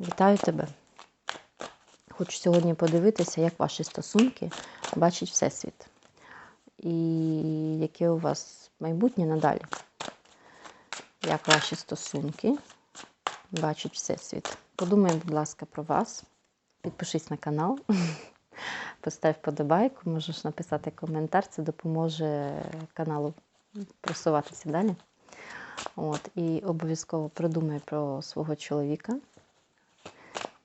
Вітаю тебе. Хочу сьогодні подивитися, як ваші стосунки бачить Всесвіт. І яке у вас майбутнє надалі. Як ваші стосунки бачить Всесвіт. Подумай, будь ласка, про вас. Підпишись на канал, постав вподобайку, можеш написати коментар, це допоможе каналу просуватися далі. От, І обов'язково продумай про свого чоловіка,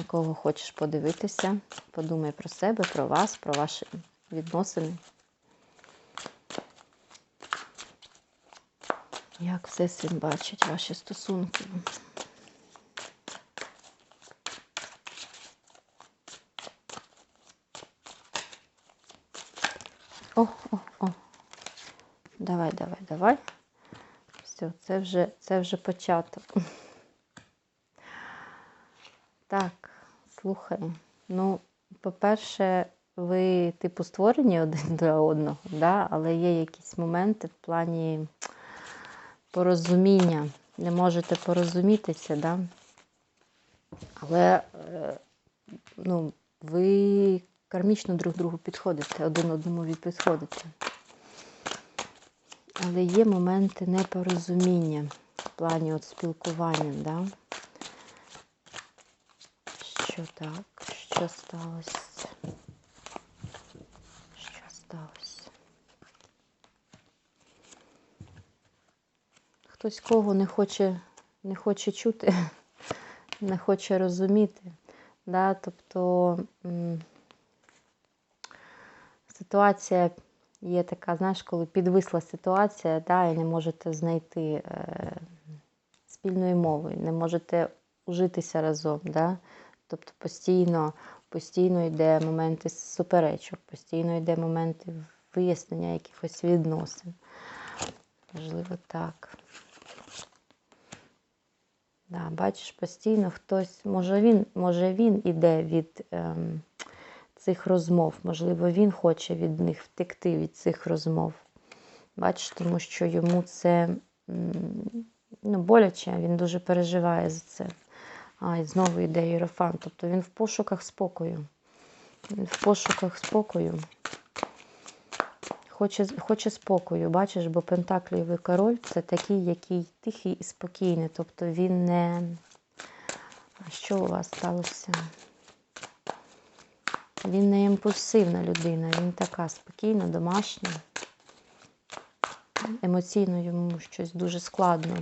на кого хочеш подивитися. Подумай про себе, про вас, про ваші відносини. Як Всесвіт бачить ваші стосунки. О, о, о. Давай, давай, давай. Все, це вже, це вже початок. Так, слухай. Ну, по-перше, ви, типу, створені один для одного, да? але є якісь моменти в плані порозуміння. Не можете порозумітися, да? але е, ну, ви кармічно друг другу підходите, один одному підходите. Але є моменти непорозуміння в плані от спілкування, да? Що так? Що сталося? Що сталося? Хтось кого не хоче, не хоче чути, не хоче розуміти. Да? Тобто ситуація є така, знаєш, коли підвисла ситуація, да, і не можете знайти е, спільної мови, не можете ужитися разом. Да? Тобто постійно, постійно йде моменти суперечок, постійно йде моменти вияснення якихось відносин. Можливо, так. Да, Бачиш, постійно хтось, може він може він іде від ем, цих розмов, можливо, він хоче від них втекти від цих розмов. Бачиш, тому що йому це ну, боляче, він дуже переживає за це. А, знову йде Єрофан. Тобто він в пошуках спокою. Він в пошуках спокою. Хоче хоче спокою, бачиш, бо Пентаклівий король це такий, який тихий і спокійний. Тобто він не. А що у вас сталося? Він не імпульсивна людина, він така спокійна, домашня. Емоційно йому щось дуже складно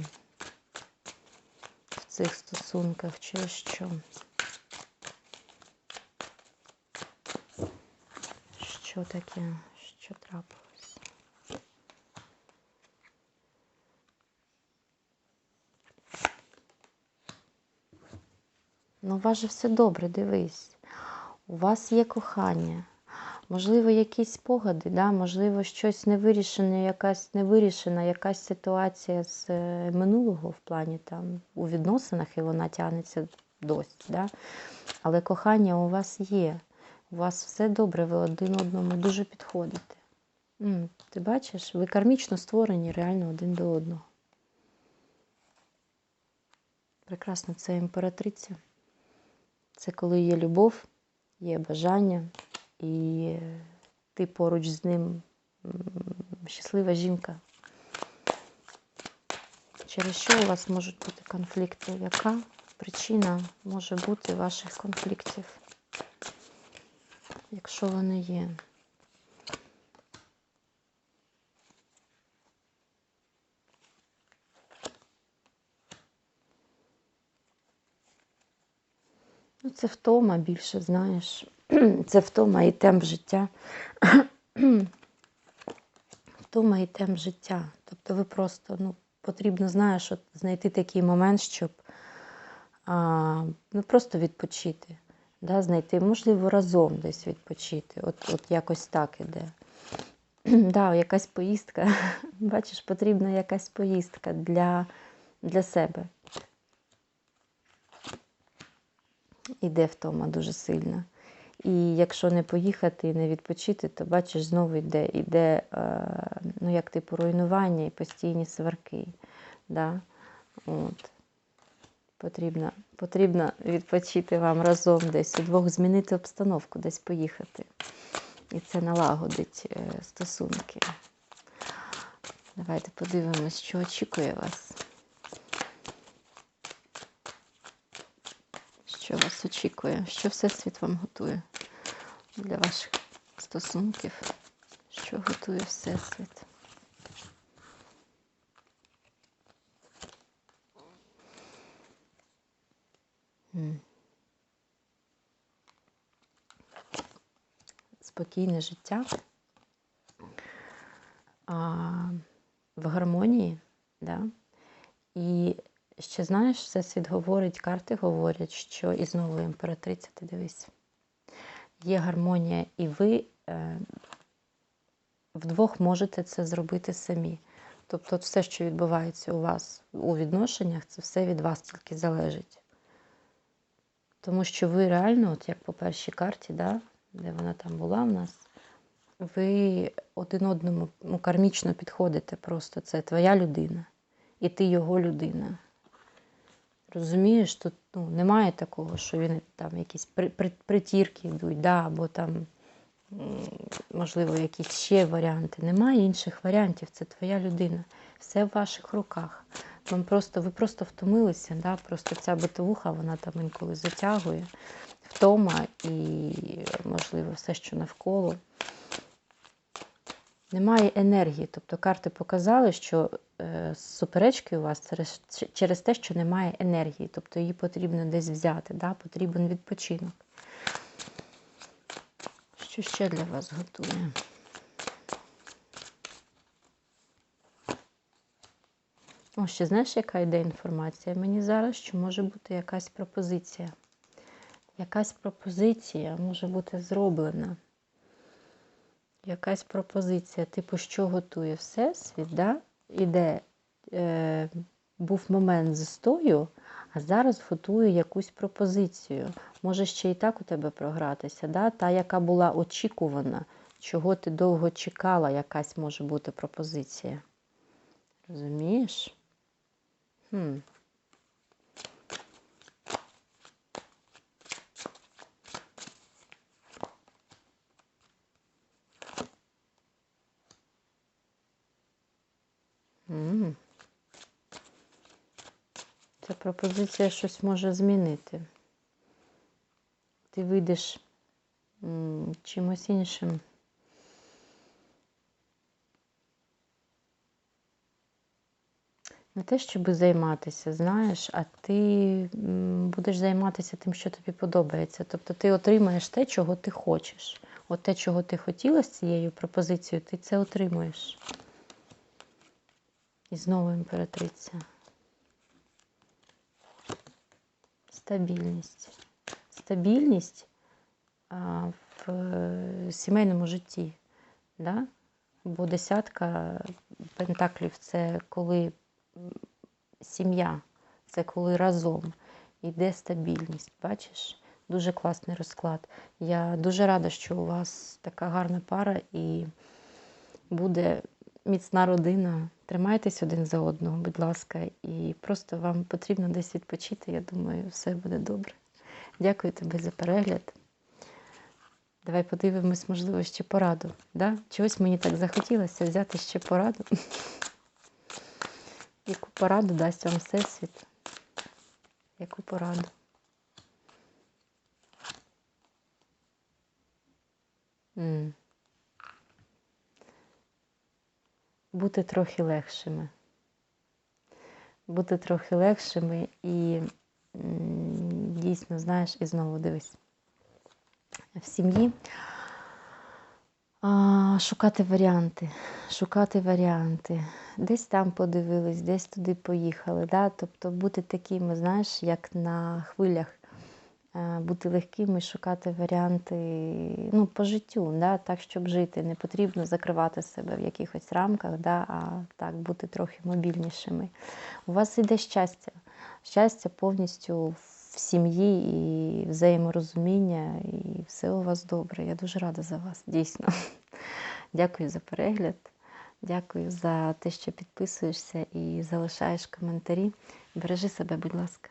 цих стосунках через що. Що таке? Що трапилось? Ну, у вас же все добре, дивись. У вас є кохання. Можливо, якісь спогади, да? можливо, щось невирішене, якась невирішена, якась ситуація з е, минулого в плані там у відносинах, і вона тягнеться досі. Да? Але кохання у вас є. У вас все добре, ви один одному дуже підходите. М, Ти бачиш, ви кармічно створені реально один до одного. Прекрасно, це імператриця. Це коли є любов, є бажання, і ти поруч з ним щаслива жінка. Через що у вас можуть бути конфлікти? Яка причина може бути ваших конфліктів, якщо вони є? Ну, Це втома більше, знаєш. Це втома і темп життя. Втома і темп життя. Тобто ви просто ну, потрібно, знаєш, от знайти такий момент, щоб а, ну, просто відпочити. Да, Знайти, можливо, разом десь відпочити. От от якось так іде. да, Якась поїздка. Бачиш, потрібна якась поїздка для, для себе. Іде втома дуже сильно. І якщо не поїхати і не відпочити, то бачиш, знову йде, йде ну, як типу руйнування і постійні сварки. Да? От. Потрібно, потрібно відпочити вам разом десь, удвох змінити обстановку, десь поїхати. І це налагодить е, стосунки. Давайте подивимось, що очікує вас. Що вас очікує? Що Всесвіт вам готує для ваших стосунків? Що готує Всесвіт? Спокійне життя а, в гармонії, да? і ще знаєш, Всесвіт говорить, карти говорять, що і знову імператриця, ти дивись, є гармонія, і ви е, вдвох можете це зробити самі. Тобто все, що відбувається у вас у відношеннях, це все від вас тільки залежить. Тому що ви реально, от як по першій карті, да, де вона там була в нас, ви один одному ну, кармічно підходите просто. Це твоя людина, і ти його людина. Розумієш, тут ну, немає такого, що він там якісь при, при, притірки йдуть, да, або там, можливо, якісь ще варіанти. Немає інших варіантів, це твоя людина. Все в ваших руках. Вам просто, Ви просто втомилися, да? просто ця битовуха, вона там інколи затягує, втома і, можливо, все, що навколо. Немає енергії. Тобто карти показали, що суперечки у вас через, через те, що немає енергії. Тобто її потрібно десь взяти, да? потрібен відпочинок. Що ще для вас готує? О, ще знаєш, яка йде інформація? Мені зараз що може бути якась пропозиція. Якась пропозиція може бути зроблена. Якась пропозиція, типу, що готує Всесвіт, да? Іде, е, був момент застою, а зараз готую якусь пропозицію. Може ще і так у тебе програтися, да? та, яка була очікувана, чого ти довго чекала, якась може бути пропозиція. Розумієш? Хм. М. Ця пропозиція щось може змінити. Ти вийдеш чимось іншим. Не те, щоб займатися, знаєш, а ти будеш займатися тим, що тобі подобається. Тобто ти отримаєш те, чого ти хочеш. От те, чого ти хотіла з цією пропозицією, ти це отримуєш. І знову імператриця. Стабільність. Стабільність в е, сімейному житті. Да? Бо десятка пентаклів це коли сім'я, це коли разом йде стабільність. Бачиш? Дуже класний розклад. Я дуже рада, що у вас така гарна пара і буде міцна родина. Тримайтесь один за одного, будь ласка, і просто вам потрібно десь відпочити. Я думаю, все буде добре. Дякую тобі за перегляд. Давай подивимось, можливо, ще пораду. Да? Чогось мені так захотілося взяти ще пораду. Яку пораду дасть вам Всесвіт? Яку пораду? М. Бути трохи легшими. Бути трохи легшими і дійсно, знаєш, і знову дивись, в сім'ї а, шукати варіанти, шукати варіанти. Десь там подивились, десь туди поїхали. Да? Тобто бути такими, знаєш, як на хвилях, бути легкими, шукати варіанти ну, по життю, да? так, щоб жити. Не потрібно закривати себе в якихось рамках, да? а так, бути трохи мобільнішими. У вас іде щастя. Щастя повністю в сім'ї і взаєморозуміння, і все у вас добре. Я дуже рада за вас, дійсно. Дякую за перегляд. Дякую за те, що підписуєшся і залишаєш коментарі. Бережи себе, будь ласка.